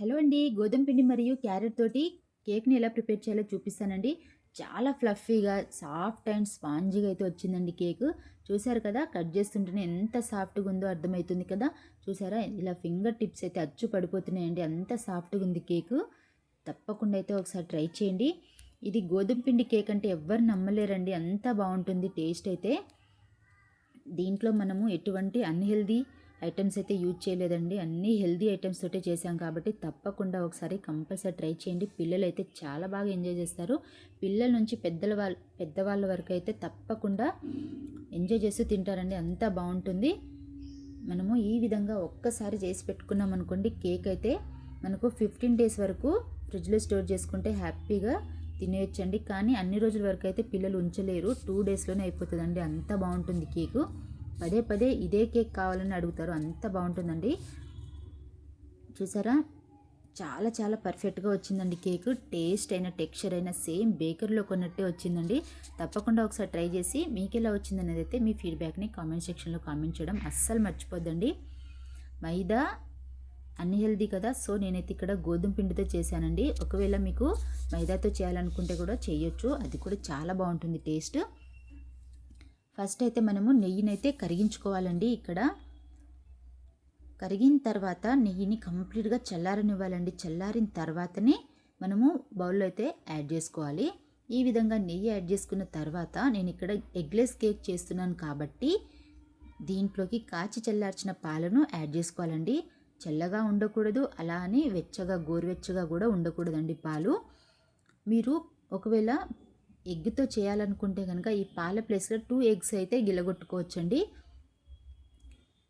Hello అండి. గోధుమ పిండి మరియు క్యారెట్ తోటి కేక్ని ఎలా ప్రిపేర్ చేయాలో చూపిస్తానండి. చాలా ఫ్లఫీగా సాఫ్ట్ అండ్ స్పాంజీగా అయితే వచ్చిందండి కేక్. చూసారు కదా కట్ చేస్తుంటేనే ఎంత సాఫ్ట్గా ఉందో అర్థమవుతుంది కదా. చూసారా ఇలా ఫింగర్ టిప్స్ అయితే అచ్చు పడిపోతున్నాయండి. అంత సాఫ్ట్గా ఉంది కేక్. తప్పకుండా అయితే ఒకసారి ట్రై చేయండి. ఇది గోధుమ పిండి కేక్ అంటే ఎవ్వరు నమ్మలేరండి. అంత బాగుంటుంది టేస్ట్ అయితే. దీంట్లో మనము ఎటువంటి అన్హెల్దీ ఐటమ్స్ అయితే యూజ్ చేయలేదండి. అన్నీ హెల్దీ ఐటమ్స్ తోటే చేశాం కాబట్టి తప్పకుండా ఒకసారి కంపల్సరీ ట్రై చేయండి. పిల్లలు అయితే చాలా బాగా ఎంజాయ్ చేస్తారు. పిల్లల నుంచి పెద్దల వాళ్ళ పెద్దవాళ్ళ వరకు అయితే తప్పకుండా ఎంజాయ్ చేస్తూ తింటారండి. అంత బాగుంటుంది. మనము ఈ విధంగా ఒక్కసారి చేసి పెట్టుకున్నాం అనుకోండి కేక్ అయితే మనకు ఫిఫ్టీన్ డేస్ వరకు ఫ్రిడ్జ్లో స్టోర్ చేసుకుంటే హ్యాపీగా తినేయొచ్చండి. కానీ అన్ని రోజుల వరకు అయితే పిల్లలు ఉంచలేరు. టూ డేస్లోనే అయిపోతుందండి. అంత బాగుంటుంది కేకు. పదే పదే ఇదే కేక్ కావాలని అడుగుతారు. అంత బాగుంటుందండి. చూసారా? చాలా చాలా పర్ఫెక్ట్గా వచ్చిందండి కేక్. టేస్ట్ అయినా టెక్స్చర్ అయినా సేమ్ బేకరీలో కొన్నట్టే వచ్చిందండి. తప్పకుండా ఒకసారి ట్రై చేసి మీకు ఎలా వచ్చిందనేది అయితే మీ ఫీడ్బ్యాక్ని కామెంట్ సెక్షన్లో కామెంట్ చేయడం అస్సలు మర్చిపోద్దండి. మైదా అన్హెల్దీ కదా సో నేనైతే ఇక్కడ గోధుమ పిండితో చేశానండి. ఒకవేళ మీకు మైదాతో చేయాలనుకుంటే కూడా చేయొచ్చు. అది కూడా చాలా బాగుంటుంది టేస్ట్. ఫస్ట్ అయితే మనము నెయ్యినైతే కరిగించుకోవాలండి ఇక్కడ. కరిగిన తర్వాత నెయ్యిని కంప్లీట్గా చల్లారనివ్వాలండి. చల్లారిన తర్వాతనే మనము బౌల్లో అయితే యాడ్ చేసుకోవాలి. ఈ విధంగా నెయ్యి యాడ్ చేసుకున్న తర్వాత నేను ఇక్కడ ఎగ్లెస్ కేక్ చేస్తున్నాను కాబట్టి దీంట్లోకి కాచి చల్లార్చిన పాలను యాడ్ చేసుకోవాలండి. చల్లగా ఉండకూడదు అలా అని వెచ్చగా గోరువెచ్చగా కూడా ఉండకూడదండి పాలు. మీరు ఒకవేళ ఎగ్తో చేయాలనుకుంటే కనుక ఈ పాల ప్లేస్లో టూ ఎగ్స్ అయితే గిలగొట్టుకోవచ్చండి.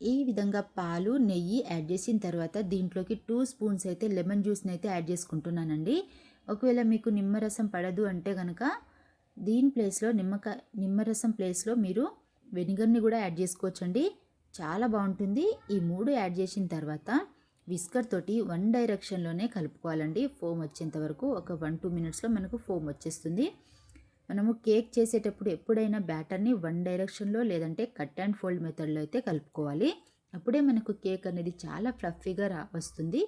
ఈ విధంగా పాలు నెయ్యి యాడ్ చేసిన తర్వాత దీంట్లోకి టూ స్పూన్స్ అయితే లెమన్ జ్యూస్ని అయితే యాడ్ చేసుకుంటున్నానండి. ఒకవేళ మీకు నిమ్మరసం పడదు అంటే కనుక దీని ప్లేస్లో నిమ్మకాయ నిమ్మరసం ప్లేస్లో మీరు వెనిగర్ని కూడా యాడ్ చేసుకోవచ్చండి. చాలా బాగుంటుంది. ఈ మూడు యాడ్ చేసిన తర్వాత విస్కర్ తోటి వన్ డైరెక్షన్లోనే కలుపుకోవాలండి. ఫోమ్ వచ్చేంత వరకు ఒక వన్ టూ మినిట్స్లో మనకు ఫోమ్ వచ్చేస్తుంది. మనము కేక్ చేసేటప్పుడు ఎప్పుడైనా బ్యాటర్ని వన్ డైరెక్షన్లో లేదంటే కట్ అండ్ ఫోల్డ్ మెథడ్లో అయితే కలుపుకోవాలి. అప్పుడే మనకు కేక్ అనేది చాలా ఫ్లఫీగా రా వస్తుంది.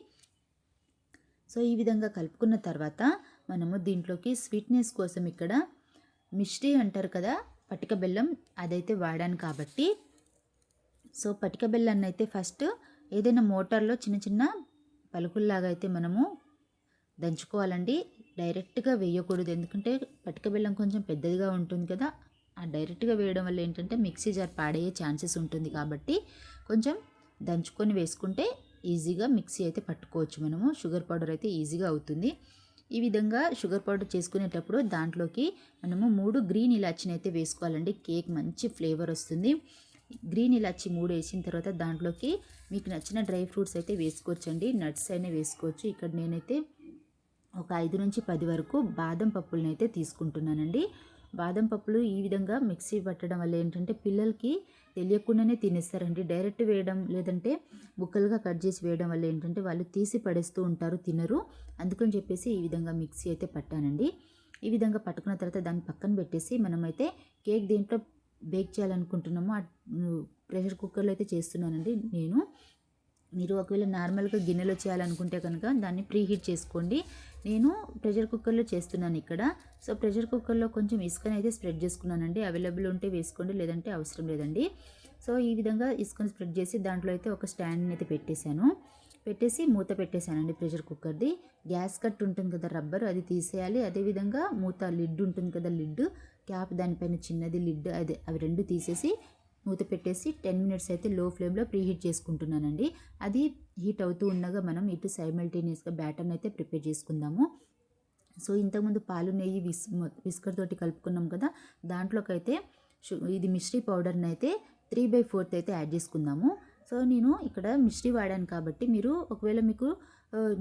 సో ఈ విధంగా కలుపుకున్న తర్వాత మనము దీంట్లోకి స్వీట్నెస్ కోసం ఇక్కడ మిష్టి అంటారు కదా పటిక బెల్లం అదైతే వాడాను కాబట్టి. సో పటిక బెల్లాన్ని అయితే ఫస్ట్ ఏదైనా మోటార్లో చిన్న చిన్న పలుకుల్లాగా అయితే మనము దంచుకోవాలండి. డైరెక్ట్గా వేయకూడదు. ఎందుకంటే పటిక బెల్లం కొంచెం పెద్దదిగా ఉంటుంది కదా ఆ డైరెక్ట్గా వేయడం వల్ల ఏంటంటే మిక్సీ జార్ పాడయ్యే ఛాన్సెస్ ఉంటుంది కాబట్టి కొంచెం దంచుకొని వేసుకుంటే ఈజీగా మిక్సీ అయితే పట్టుకోవచ్చు మనము. షుగర్ పౌడర్ అయితే ఈజీగా అవుతుంది. ఈ విధంగా షుగర్ పౌడర్ చేసుకునేటప్పుడు దాంట్లోకి మనము మూడు గ్రీన్ ఇలాచిని అయితే వేసుకోవాలండి. కేక్ మంచి ఫ్లేవర్ వస్తుంది. గ్రీన్ ఇలాచి మూడు వేసిన తర్వాత దాంట్లోకి మీకు నచ్చిన డ్రై ఫ్రూట్స్ అయితే వేసుకోవచ్చండి. నట్స్ అయినా వేసుకోవచ్చు. ఇక్కడ నేనైతే ఒక ఐదు నుంచి పది వరకు బాదం పప్పులను అయితే తీసుకుంటున్నానండి. బాదం పప్పులు ఈ విధంగా మిక్సీ పట్టడం వల్ల ఏంటంటే పిల్లలకి తెలియకుండానే తినేస్తారండి. డైరెక్ట్ వేయడం లేదంటే ముక్కలుగా కట్ చేసి వేయడం వల్ల ఏంటంటే వాళ్ళు తీసి పడేస్తూ ఉంటారు తినరు. అందుకని చెప్పేసి ఈ విధంగా మిక్సీ అయితే పట్టానండి. ఈ విధంగా పట్టుకున్న తర్వాత దాన్ని పక్కన పెట్టేసి మనమైతే కేక్ దీంట్లో బేక్ చేయాలనుకుంటున్నామో ప్రెషర్ కుక్కర్లో అయితే చేస్తున్నానండి నేను. మీరు ఒకవేళ నార్మల్గా గిన్నెలో చేయాలనుకుంటే కనుక దాన్ని ప్రీ హీట్ చేసుకోండి. నేను ప్రెషర్ కుక్కర్లో చేస్తున్నాను ఇక్కడ. సో ప్రెషర్ కుక్కర్లో కొంచెం ఇసుకని అయితే స్ప్రెడ్ చేసుకున్నానండి. అవైలబుల్ ఉంటే వేసుకోండి లేదంటే అవసరం లేదండి. సో ఈ విధంగా ఇసుకని స్ప్రెడ్ చేసి దాంట్లో అయితే ఒక స్టాండ్ని అయితే పెట్టేశాను. పెట్టేసి మూత పెట్టేశానండి ప్రెషర్ కుక్కర్ది. గ్యాస్ కట్ ఉంటుంది కదా రబ్బర్ అది తీసేయాలి. అదేవిధంగా మూత లిడ్ ఉంటుంది కదా లిడ్ క్యాప్ దానిపైన చిన్నది లిడ్ అది అవి రెండు తీసేసి మూత పెట్టేసి టెన్ మినిట్స్ అయితే లో ఫ్లేమ్లో ప్రీహీట్ చేసుకుంటున్నానండి. అది హీట్ అవుతూ ఉండగా మనం ఇటు సైమల్టేనియస్గా బ్యాటర్ని అయితే ప్రిపేర్ చేసుకుందాము. సో ఇంతకుముందు పాలు నెయ్యి విస్ విస్కర్ తోటి కలుపుకున్నాం కదా దాంట్లోకైతే ఇది మిశ్రీ పౌడర్ని అయితే త్రీ బై ఫోర్త్ అయితే యాడ్ చేసుకుందాము. సో నేను ఇక్కడ మిశ్రీ వాడాను కాబట్టి మీరు ఒకవేళ మీకు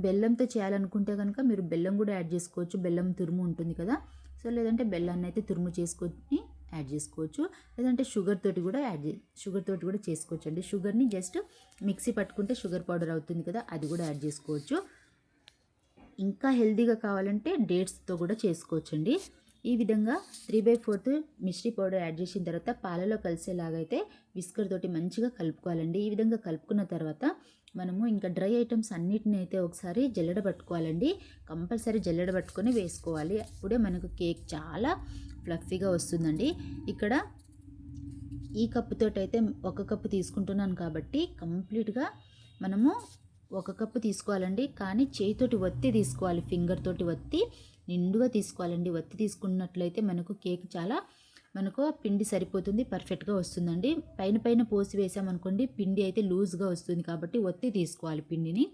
బెల్లంతో చేయాలనుకుంటే కనుక మీరు బెల్లం కూడా యాడ్ చేసుకోవచ్చు. బెల్లం తురుము ఉంటుంది కదా సో లేదంటే బెల్లాన్ని అయితే తురుము చేసుకొని యాడ్ చేసుకోవచ్చు. లేదంటే షుగర్ తోటి కూడా యాడ్ షుగర్ తోటి కూడా చేసుకోవచ్చు అండి షుగర్ని జస్ట్ మిక్సీ పట్టుకుంటే షుగర్ పౌడర్ అవుతుంది కదా అది కూడా యాడ్ చేసుకోవచ్చు. ఇంకా హెల్దీగా కావాలంటే డేట్స్తో కూడా చేసుకోవచ్చండి. ఈ విధంగా త్రీ బై ఫోర్త్ మిశ్రీ పౌడర్ యాడ్ చేసిన తర్వాత పాలలో కలిసేలాగైతే విస్కర్ తోటి మంచిగా కలుపుకోవాలండి. ఈ విధంగా కలుపుకున్న తర్వాత మనము ఇంకా డ్రై ఐటమ్స్ అన్నిటిని అయితే ఒకసారి జల్లెడ పట్టుకోవాలండి. కంపల్సరీ జల్లెడ పట్టుకొని వేసుకోవాలి. అప్పుడే మనకు కేక్ చాలా ఫ్లఫీగా వస్తుందండి. ఇక్కడ ఈ కప్పుతో అయితే ఒక కప్పు తీసుకుంటున్నాను కాబట్టి కంప్లీట్గా మనము ఒక కప్పు తీసుకోవాలండి. కానీ చేయితోటి ఒత్తి తీసుకోవాలి ఫింగర్ తోటి ఒత్తి నిండుగా తీసుకోవాలండి. ఒత్తి తీసుకున్నట్లయితే మనకు కేక్ చాలా మనకు పిండి సరిపోతుంది పర్ఫెక్ట్గా వస్తుందండి. పైన పైన పోసి వేసామనుకోండి పిండి అయితే లూజ్గా వస్తుంది కాబట్టి ఒత్తి తీసుకోవాలి పిండిని.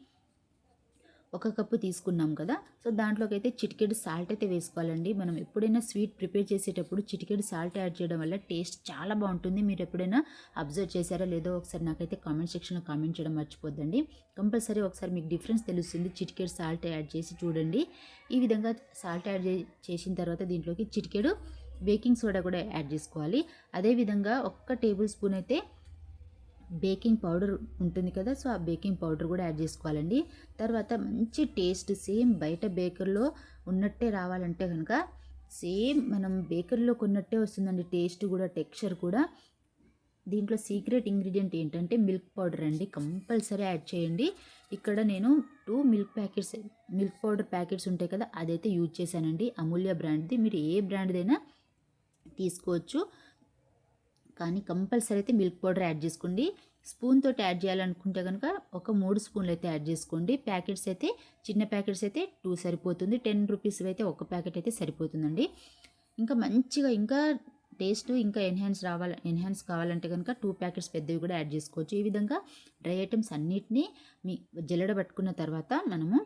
ఒక కప్పు తీసుకున్నాం కదా సో దాంట్లోకి అయితే చిటికెడు సాల్ట్ అయితే వేసుకోవాలండి. మనం ఎప్పుడైనా స్వీట్ ప్రిపేర్ చేసేటప్పుడు చిటికెడు సాల్ట్ యాడ్ చేయడం వల్ల టేస్ట్ చాలా బాగుంటుంది. మీరు ఎప్పుడైనా అబ్జర్వ్ చేశారా లేదో ఒకసారి నాకైతే కామెంట్ సెక్షన్లో కామెంట్ చేయడం మర్చిపోద్దండి. కంపల్సరీ ఒకసారి మీకు డిఫరెన్స్ తెలుస్తుంది. చిటికెడు సాల్ట్ యాడ్ చేసి చూడండి. ఈ విధంగా సాల్ట్ యాడ్ చేసిన తర్వాత దీంట్లోకి చిటికెడు బేకింగ్ సోడా కూడా యాడ్ చేసుకోవాలి. అదేవిధంగా ఒక్క టేబుల్ స్పూన్ అయితే బేకింగ్ పౌడర్ ఉంటుంది కదా సో ఆ బేకింగ్ పౌడర్ కూడా యాడ్ చేసుకోవాలండి. తర్వాత మంచి టేస్ట్ సేమ్ బయట బేకర్లో ఉన్నట్టే రావాలంటే కనుక సేమ్ మనం బేకర్లో కొన్నట్టే వస్తుందండి టేస్ట్ కూడా టెక్స్చర్ కూడా. దీంట్లో సీక్రెట్ ఇంగ్రీడియంట్ ఏంటంటే మిల్క్ పౌడర్ అండి కంపల్సరీ యాడ్ చేయండి. ఇక్కడ నేను two milk packets milk powder packets ఉంటాయి కదా అదైతే యూజ్ చేశానండి. అమూల్య బ్రాండ్ది మీరు ఏ బ్రాండ్దైనా తీసుకోవచ్చు. కానీ కంపల్సరీ అయితే మిల్క్ పౌడర్ యాడ్ చేసుకోండి. స్పూన్ తోటి యాడ్ చేయాలనుకుంటే కనుక ఒక మూడు స్పూన్లు అయితే యాడ్ చేసుకోండి. ప్యాకెట్స్ అయితే చిన్న ప్యాకెట్స్ అయితే టూ సరిపోతుంది. టెన్ రూపీస్ అయితే ఒక ప్యాకెట్ అయితే సరిపోతుందండి. ఇంకా మంచిగా ఇంకా టేస్ట్ ఇంకా ఎన్హాన్స్ రావాలి ఎన్హాన్స్ కావాలంటే కనుక టూ ప్యాకెట్స్ పెద్దవి కూడా యాడ్ చేసుకోవచ్చు. ఈ విధంగా డ్రై ఐటమ్స్ అన్నిటినీ మీ జల్లెడ పట్టుకున్న తర్వాత మనము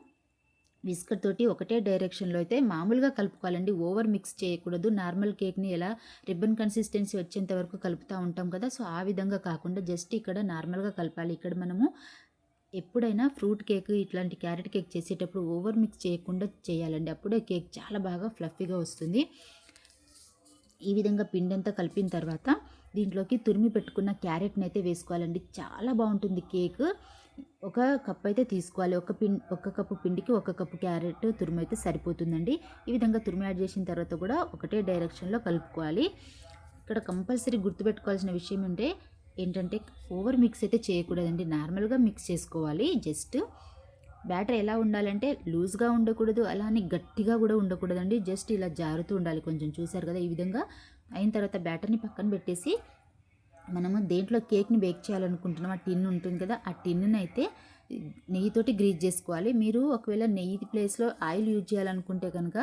విస్కర్ తోటి ఒకటే డైరెక్షన్లో అయితే మామూలుగా కలుపుకోవాలండి. ఓవర్ మిక్స్ చేయకూడదు. నార్మల్ కేక్ని ఎలా రిబ్బన్ కన్సిస్టెన్సీ వచ్చేంత వరకు కలుపుతూ ఉంటాం కదా! సో ఆ విధంగా కాకుండా జస్ట్ ఇక్కడ నార్మల్గా కలపాలి. ఇక్కడ మనము ఎప్పుడైనా ఫ్రూట్ కేక్ ఇట్లాంటి క్యారెట్ కేక్ చేసేటప్పుడు ఓవర్ మిక్స్ చేయకుండా చేయాలండి. అప్పుడే కేక్ చాలా బాగా ఫ్లఫీగా వస్తుంది. ఈ విధంగా పిండి అంతా కలిపిన తర్వాత దీంట్లోకి తురిమి పెట్టుకున్న క్యారెట్ని అయితే వేసుకోవాలండి. చాలా బాగుంటుంది కేక్. ఒక కప్ అయితే తీసుకోవాలి. ఒక పిం ఒక కప్పు పిండికి ఒక కప్పు క్యారెట్ తురుము అయితే సరిపోతుందండి. ఈ విధంగా తురుము యాడ్ చేసిన తర్వాత కూడా ఒకటే డైరెక్షన్లో కలుపుకోవాలి. ఇక్కడ కంపల్సరీ గుర్తుపెట్టుకోవాల్సిన విషయం అంటే ఏంటంటే ఓవర్ మిక్స్ అయితే చేయకూడదండి. నార్మల్గా మిక్స్ చేసుకోవాలి. జస్ట్ బ్యాటర్ ఎలా ఉండాలంటే లూజ్గా ఉండకూడదు అలా అని గట్టిగా కూడా ఉండకూడదండి. జస్ట్ ఇలా జారుతూ ఉండాలి కొంచెం. చూసారు కదా ఈ విధంగా అయిన తర్వాత బ్యాటర్ని పక్కన పెట్టేసి మనము దేంట్లో కేక్ని బేక్ చేయాలనుకుంటున్నాం ఆ టిన్ ఉంటుంది కదా ఆ టిన్ను అయితే నెయ్యితోటి గ్రీజ్ చేసుకోవాలి. మీరు ఒకవేళ నెయ్యి ప్లేస్లో ఆయిల్ యూజ్ చేయాలనుకుంటే కనుక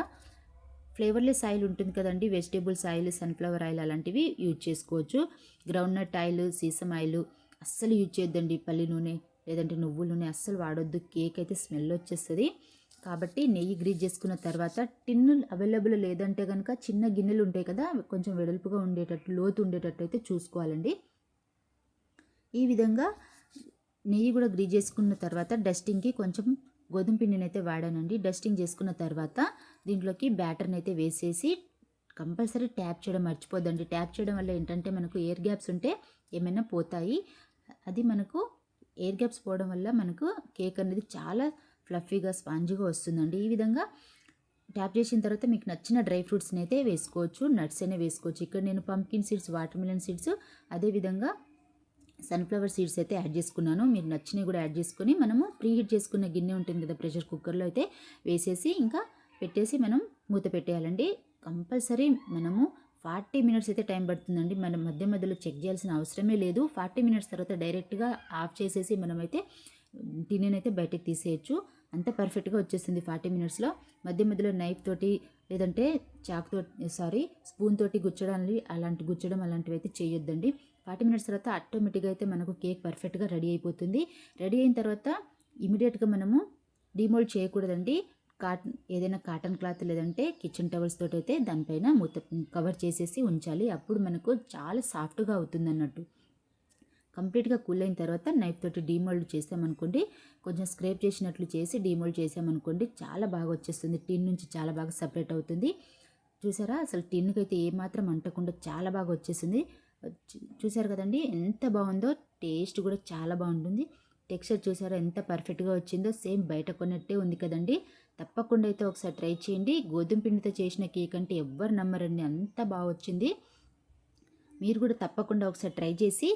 ఫ్లేవర్లెస్ ఆయిల్ ఉంటుంది కదండి వెజిటేబుల్స్ ఆయిల్ సన్ఫ్లవర్ ఆయిల్ అలాంటివి యూజ్ చేసుకోవచ్చు. Groundnut oil sesame oil అస్సలు యూజ్ చేయొద్దండి పల్లి నూనె లేదంటే నువ్వుల నూనె అస్సలు వాడొద్దు కేక్ అయితే స్మెల్ వచ్చేస్తుంది. కాబట్టి నెయ్యి గ్రీజ్ చేసుకున్న తర్వాత టిన్ను అవైలబుల్ లేదంటే కనుక చిన్న గిన్నెలు ఉంటాయి కదా కొంచెం వెడల్పుగా ఉండేటట్టు లోతు ఉండేటట్టు అయితే చూసుకోవాలండి. ఈ విధంగా నెయ్యి కూడా గ్రీజ్ చేసుకున్న తర్వాత డస్టింగ్కి కొంచెం గోధుమ పిండిని అయితే వాడానండి. డస్టింగ్ చేసుకున్న తర్వాత దీంట్లోకి బ్యాటర్ని అయితే వేసేసి కంపల్సరీ ట్యాప్ చేయడం మర్చిపోద్దండి. ట్యాప్ చేయడం వల్ల ఏంటంటే మనకు ఎయిర్ గ్యాప్స్ ఉంటే ఏమైనా పోతాయి. అది మనకు ఎయిర్ గ్యాప్స్ పోవడం వల్ల మనకు కేక్ అనేది చాలా ఫ్లఫీగా స్పాంజీగా వస్తుందండి. ఈ విధంగా ట్యాప్ చేసిన తర్వాత మీకు నచ్చిన డ్రై ఫ్రూట్స్ని అయితే వేసుకోవచ్చు. నట్స్ అయినా వేసుకోవచ్చు. ఇక్కడ నేను pumpkin seeds watermelon seeds అదేవిధంగా సన్ఫ్లవర్ సీడ్స్ అయితే యాడ్ చేసుకున్నాను. మీరు నచ్చినవి కూడా యాడ్ చేసుకొని మనము ప్రీ హీట్ చేసుకున్న గిన్నె ఉంటుంది కదా ప్రెషర్ కుక్కర్లో అయితే వేసేసి ఇంకా పెట్టేసి మనం మూత పెట్టేయాలండి. కంపల్సరీ మనము ఫార్టీ మినిట్స్ అయితే టైం పడుతుందండి. మనం మధ్య మధ్యలో చెక్ చేయాల్సిన అవసరమే లేదు. ఫార్టీ మినిట్స్ తర్వాత డైరెక్ట్గా ఆఫ్ చేసేసి మనమైతే తినేనైతే బయటకు తీసేయచ్చు. అంత పర్ఫెక్ట్గా వచ్చేస్తుంది ఫార్టీ మినిట్స్లో మధ్య మధ్యలో నైఫ్ తోటి లేదంటే చాక్తో సారీ స్పూన్ తోటి గుచ్చడాన్ని అలాంటి గుచ్చడం అలాంటివి అయితే చేయొద్దండి. ఫార్టీ మినిట్స్ తర్వాత ఆటోమేటిక్గా అయితే మనకు కేక్ పర్ఫెక్ట్గా రెడీ అయిపోతుంది. రెడీ అయిన తర్వాత ఇమీడియట్గా మనము డిమోల్డ్ చేయకూడదండి. కాటన్ ఏదైనా కాటన్ క్లాత్ లేదంటే కిచెన్ టవల్స్ తోటి అయితే దానిపైన మూత కవర్ చేసేసి ఉంచాలి. అప్పుడు మనకు చాలా సాఫ్ట్గా అవుతుంది అన్నట్టు. కంప్లీట్గా కూల్ అయిన తర్వాత నైఫ్ తోటి డీమోల్డ్ చేసామనుకోండి కొంచెం స్క్రేప్ చేసినట్లు చేసి డీమోల్డ్ చేసామనుకోండి చాలా బాగా వచ్చేస్తుంది. టిన్ నుంచి చాలా బాగా సపరేట్ అవుతుంది. చూసారా? అసలు టిన్కి అయితే ఏమాత్రం అంటకుండా చాలా బాగా వచ్చేసింది. చూసారు కదండి? ఎంత బాగుందో టేస్ట్ కూడా చాలా బాగుంటుంది. టెక్స్చర్ చూసారా? ఎంత పర్ఫెక్ట్గా వచ్చిందో సేమ్ బయట కొన్నట్టే ఉంది కదండి. తప్పకుండా అయితే ఒకసారి ట్రై చేయండి. గోధుమ పిండితో చేసిన కేక్ అంటే ఎవ్వరు నమ్మరండి. అంత బాగా వచ్చింది. మీరు కూడా తప్పకుండా ఒకసారి ట్రై చేసి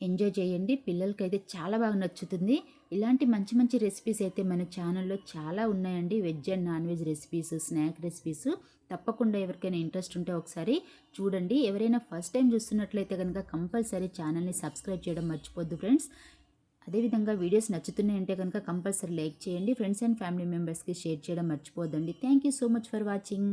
ఎంజాయ్ చేయండి. పిల్లలకి అయితే చాలా బాగా నచ్చుతుంది. ఇలాంటి మంచి మంచి రెసిపీస్ అయితే మన ఛానల్లో చాలా ఉన్నాయండి. Veg and non veg recipes snack recipes తప్పకుండా ఎవరికైనా ఇంట్రెస్ట్ ఉంటే ఒకసారి చూడండి. ఎవరైనా ఫస్ట్ టైం చూస్తున్నట్లయితే కనుక కంపల్సరీ ఛానల్ని సబ్స్క్రైబ్ చేయడం మర్చిపోద్దు ఫ్రెండ్స్ అదేవిధంగా వీడియోస్ నచ్చుతున్నాయంటే కనుక కంపల్సరీ లైక్ చేయండి. ఫ్రెండ్స్ అండ్ ఫ్యామిలీ మెంబర్స్కి షేర్ చేయడం మర్చిపోద్దండి. Thank you so much for watching